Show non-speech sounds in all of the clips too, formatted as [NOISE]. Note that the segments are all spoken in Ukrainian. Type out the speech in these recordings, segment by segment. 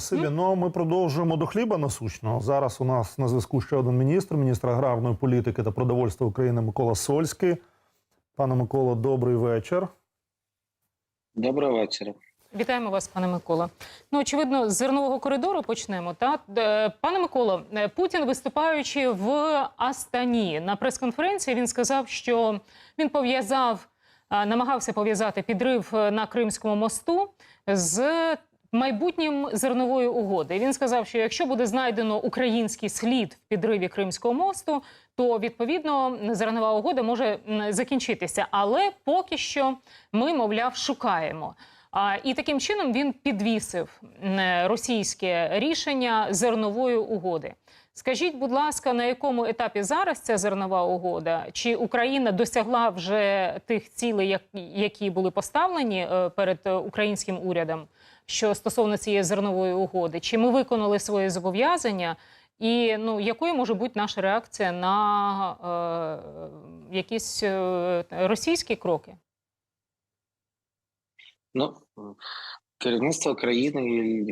Спасибі. Ну ми продовжуємо до хліба насущного. Зараз у нас на зв'язку ще один міністр, міністр аграрної політики та продовольства України Микола Сольський. Пане Миколо, добрий вечір. Доброго вечора. Вітаємо вас, пане Микола. Ну, очевидно, з зернового коридору почнемо. Та Е, пане Миколо, е, Путін, виступаючи в Астані на прес-конференції, він сказав, що він пов'язав, е, намагався пов'язати підрив на Кримському мосту з майбутнім зернової угоди. Він сказав, що якщо буде знайдено український слід в підриві Кримського мосту, то відповідно зернова угода може закінчитися. Але поки що ми, мовляв, шукаємо. А, і таким чином він підвісив російське рішення зернової угоди. Скажіть, будь ласка, на якому етапі зараз ця зернова угода? Чи Україна досягла вже тих цілей, які були поставлені е, перед е, українським урядом, що стосовно цієї зернової угоди? Чи ми виконали свої зобов'язання? І ну, якою може бути наша реакція на е, якісь е, російські кроки? Ну, керівництво країни,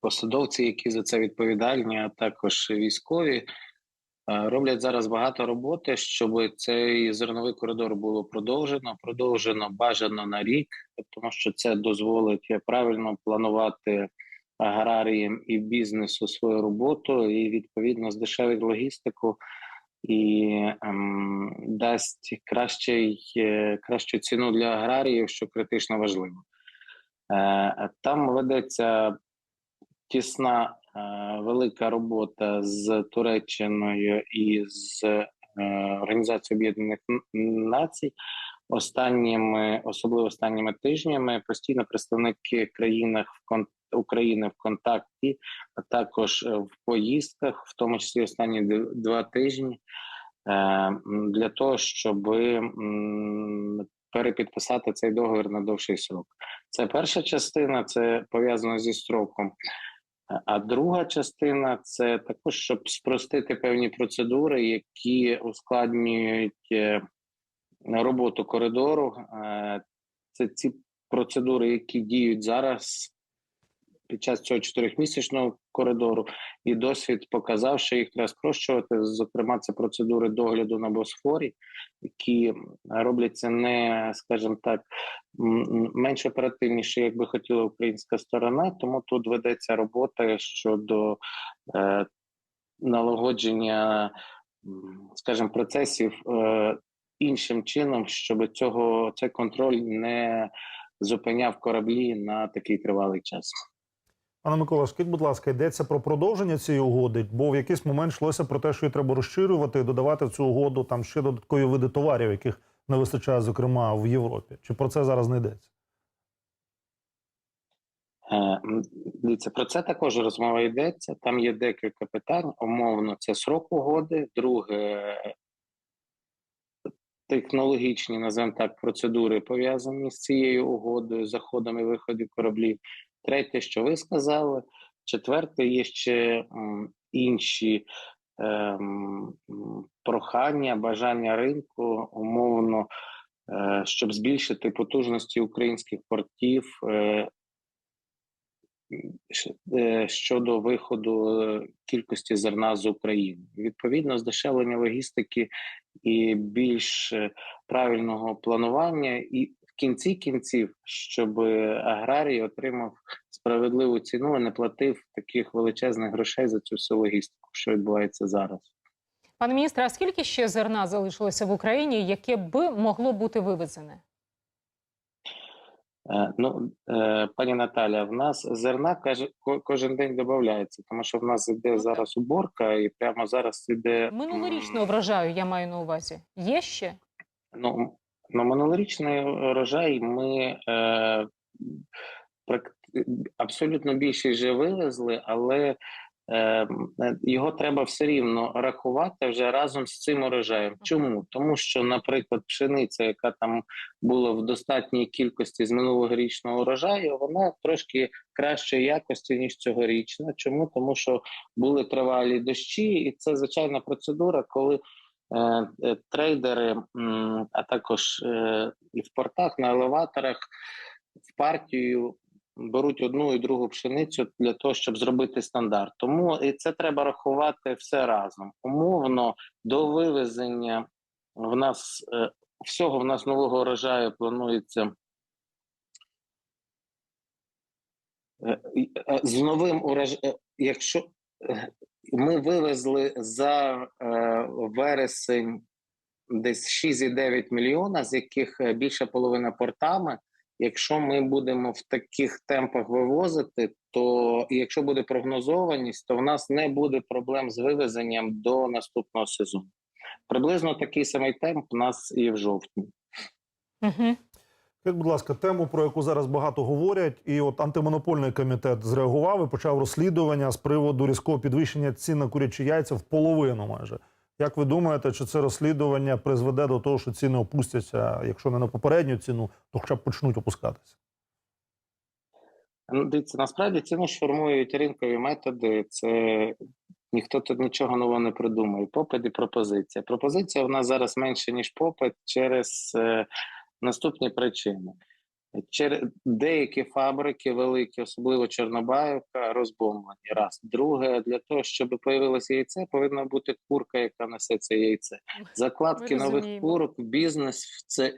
посадовці, які за це відповідальні, а також військові, роблять зараз багато роботи, щоб цей зерновий коридор було продовжено. Продовжено бажано на рік, тому що це дозволить правильно планувати аграріям і бізнесу свою роботу, і відповідно здешевить логістику. І ем, дасть кращий, е, кращу ціну для аграріїв, що критично важливо. Е, Там ведеться тісна е, велика робота з Туреччиною і з е, Організацією Об'єднаних Націй. Останніми, особливо останніми тижнями, постійно представники країнах в кон... України в контакті, а також е, в поїздках, в тому числі останні два тижні, е, для того, щоб перепідписати цей договір на довший срок. Це перша частина, це пов'язано зі строком. А- друга частина це також, щоб спростити певні процедури, які ускладнюють е, роботу коридору. Е, Це ці процедури, які діють зараз під час цього чотирьохмісячного коридору, і досвід показав, що їх треба спрощувати. Зокрема, це процедури догляду на Босфорі, які робляться не, скажімо так, менш оперативніше, як би хотіла українська сторона. Тому тут ведеться робота щодо е, налагодження, скажімо, процесів е, іншим чином, щоб цього цей контроль не зупиняв кораблі на такий тривалий час. Пане Микола, скажіть, будь ласка, йдеться про продовження цієї угоди, бо в якийсь момент йшлося про те, що її треба розширювати і додавати в цю угоду там ще додаткові види товарів, яких не вистачає, зокрема в Європі. Чи про це зараз не йдеться? Е, Дивіться, про це також розмова йдеться. Там є декілька питань. Умовно, це срок угоди. Друге, технологічні, називаємо так, процедури пов'язані з цією угодою, заходом і виходів кораблів. Третє, що ви сказали. Четверте, є ще інші ем, прохання, бажання ринку, умовно, е, щоб збільшити потужності українських портів. Е, е, щодо виходу е, кількості зерна з України. Відповідно, здешевлення логістики і більш е, правильного планування, і в кінці кінців, щоб аграрій отримав справедливу ціну, а не платив таких величезних грошей за цю всю логістику, що відбувається зараз. Пане міністре, а скільки ще зерна залишилося в Україні, яке б могло бути вивезене? Е, Ну, е, пані Наталя, в нас зерна кожен день додається, тому що в нас іде зараз уборка, і прямо зараз іде Минулорічного врожаю я маю на увазі. Є ще? Ну, на минулорічний урожай ми е, прак- абсолютно більше вже вивезли, але е, його треба все рівно рахувати вже разом з цим урожаєм. Чому? Тому що, наприклад, пшениця, яка там була в достатній кількості з минулогорічного урожаю, вона трошки кращої якості ніж цьогорічна. Чому? Тому що були тривалі дощі, і це звичайна процедура, коли е, е, трейдери, а також е, і в портах, на елеваторах в партію беруть одну і другу пшеницю для того, щоб зробити стандарт. Тому і це треба рахувати все разом. Умовно до вивезення в нас е, всього в нас нового урожаю планується. Е, е, З новим урожаєм, якщо е, ми вивезли за е, вересень десь 6,9 мільйона, з яких е, більша половина портами. Якщо ми будемо в таких темпах вивозити, то якщо буде прогнозованість, то в нас не буде проблем з вивезенням до наступного сезону. Приблизно такий самий темп у нас і в жовтні. Угу. Скажіть, будь ласка, тему, про яку зараз багато говорять, і от антимонопольний комітет зреагував і почав розслідування з приводу різкого підвищення цін на курячі яйця в половину майже. Як ви думаєте, чи це розслідування призведе до того, що ціни опустяться, якщо не на попередню ціну, то хоча б почнуть опускатися? Ну, дивіться, насправді ціну ж формують ринкові методи. Це ніхто тут нічого нового не придумає. Попит і пропозиція. Пропозиція в нас зараз менше, ніж попит через е, наступні причини. Через деякі фабрики великі, особливо Чорнобаївка, розбомблені. Раз. Друге, для того, щоб появилося яйце, повинна бути курка, яка несе це яйце. Закладки нових курок бізнес в, це,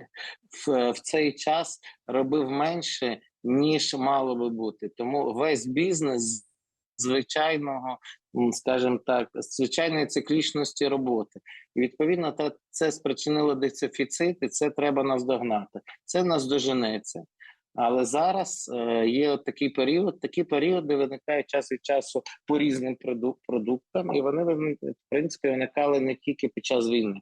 в, в цей час робив менше, ніж мало би бути. Тому весь бізнес звичайного, скажімо так, звичайної циклічності роботи. І відповідно це спричинило дефіцит, і це треба наздогнати. Це наздоженеться. Але зараз е, є от такий період. Такі періоди виникають час від часу по різним продуктам, і вони в принципі виникали не тільки під час війни.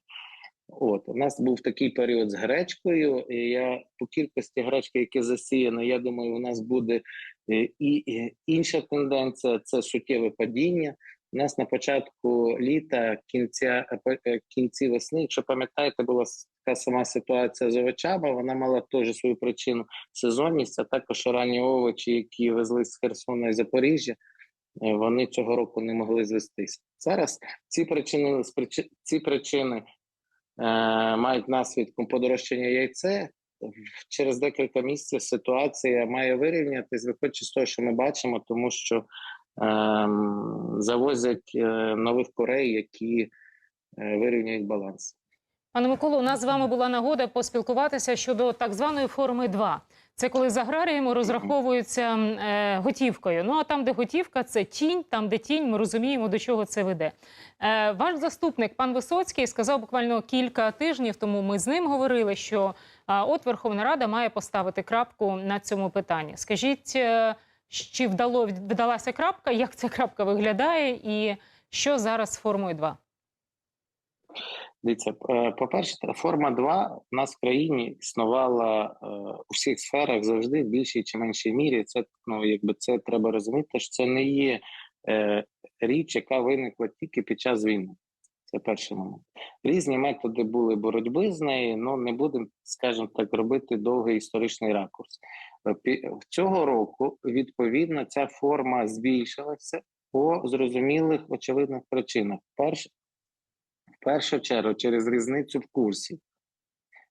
От у нас був такий період з гречкою. І я по кількості гречки, які засіяно, я думаю, у нас буде і, і інша тенденція це суттєве падіння. У нас на початку літа, кінця е, кінці весни, якщо пам'ятаєте, була така сама ситуація з овочами. Вона мала теж свою причину сезонність, а також ранні овочі, які везли з Херсона і Запоріжжя. е, Вони цього року не могли звестися. Зараз ці причини ці причини е, мають наслідком подорожчання яйце. Через декілька місяців ситуація має вирівнятись, виходячи з того, що ми бачимо, тому що ем, завозять е, нових курей, які е, вирівнюють баланс. Пане Миколо, у нас з вами була нагода поспілкуватися щодо так званої форми 2. Це коли з аграріями розраховуються е, готівкою. Ну а там, де готівка, це тінь. Там, де тінь, ми розуміємо, до чого це веде. Е, ваш заступник, пан Висоцький, сказав буквально кілька тижнів тому. Ми з ним говорили, що а, от Верховна Рада має поставити крапку на цьому питанні. Скажіть, е, чи вдало вдалася крапка? Як ця крапка виглядає, і що зараз з формою 2? Дивіться, е, по-перше, форма 2 в нас в країні існувала е, у всіх сферах завжди в більшій чи меншій мірі. Це ну якби це треба розуміти, що це не є річ, яка виникла тільки під час війни. Це перший момент. Різні методи були боротьби з нею. Ну не будемо, скажімо так, робити довгий історичний ракурс. Е, Цього року відповідно ця форма збільшилася по зрозумілих очевидних причинах. Перше, в першу чергу через різницю в курсі,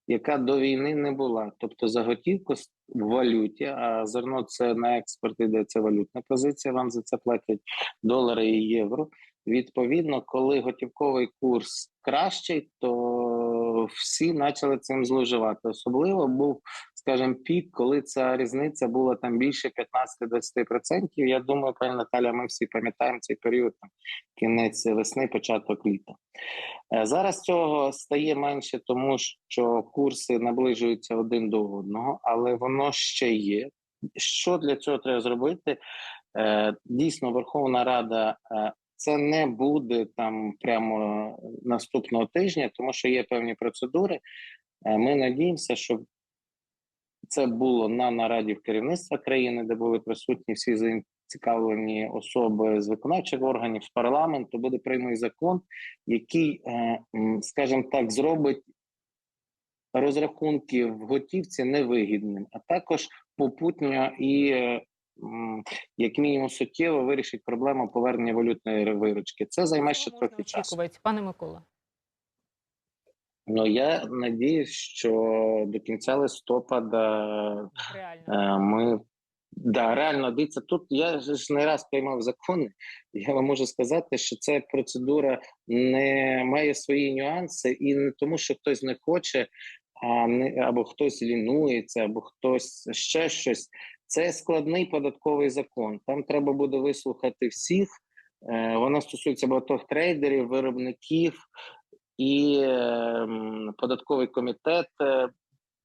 яка до війни не була. Тобто заготівку с- в валюті, а зерно це на експорт іде, це валютна позиція. Вам за це платять долари і євро. Відповідно, коли готівковий курс кращий, то всі почали цим зловживати. Особливо був, скажімо, пік, коли ця різниця була там більше 15-20%. Я думаю, пані Наталя, ми всі пам'ятаємо цей період, там, кінець весни, початок літа. Е, Зараз цього стає менше, тому що курси наближуються один до одного, але воно ще є. Що для цього треба зробити? Е, Дійсно, Верховна Рада е, це не буде там прямо наступного тижня, тому що є певні процедури. Е, Ми надіємося, що це було на нараді в керівництва країни, де були присутні всі зацікавлені особи з виконавчих органів, з парламенту. Буде прийнятий закон, який, е, скажімо так, зробить розрахунки в готівці невигідним, а також попутньо і е, як мінімум суттєво вирішить проблему повернення валютної виручки. Це займе ще трохи часу. пане Микола? Ну я надіюсь, що до кінця листопада Реально. е, ми Да, реально, дивіться, тут я ж не раз приймав закони. Я вам можу сказати, що ця процедура не має свої нюанси, і не тому, що хтось не хоче, а не або хтось лінується, або хтось ще щось. Це складний податковий закон. Там треба буде вислухати всіх. Е, Вона стосується багатьох трейдерів, виробників і ем, податковий комітет е,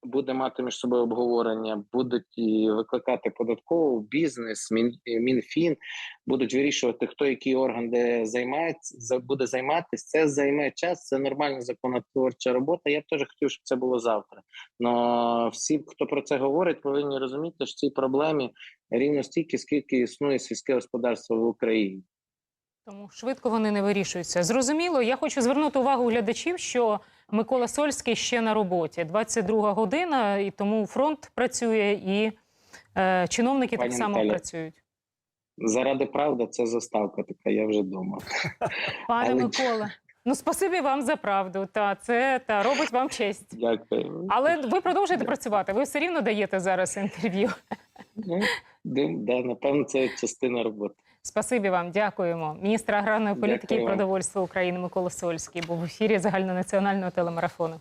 буде мати між собою обговорення, будуть викликати податкову бізнес, мін, мінфін, будуть вирішувати, хто який орган де займається, буде займатися. Це займе час. Це нормальна законотворча робота. Я б теж хотів, щоб це було завтра. Но всі, хто про це говорить, повинні розуміти, що цій проблемі рівно стільки, скільки існує сільське господарство в Україні. Тому швидко вони не вирішуються. Зрозуміло, я хочу звернути увагу глядачів, що Микола Сольський ще на роботі. 22 година, і тому фронт працює, і е, чиновники Пані так само Наталя. працюють. Заради правди, це заставка така. Я вже думав. [LAUGHS] Пане Але- Микола, ну спасибі вам за правду. Та це та робить вам честь. Дякую. Але ви продовжуєте працювати. Ви все рівно даєте зараз інтерв'ю. Ну, да, напевно, це частина роботи. Спасибі вам, дякуємо. Міністр аграрної політики Дякую і продовольства України Микола Сольський був в ефірі загальнонаціонального телемарафону.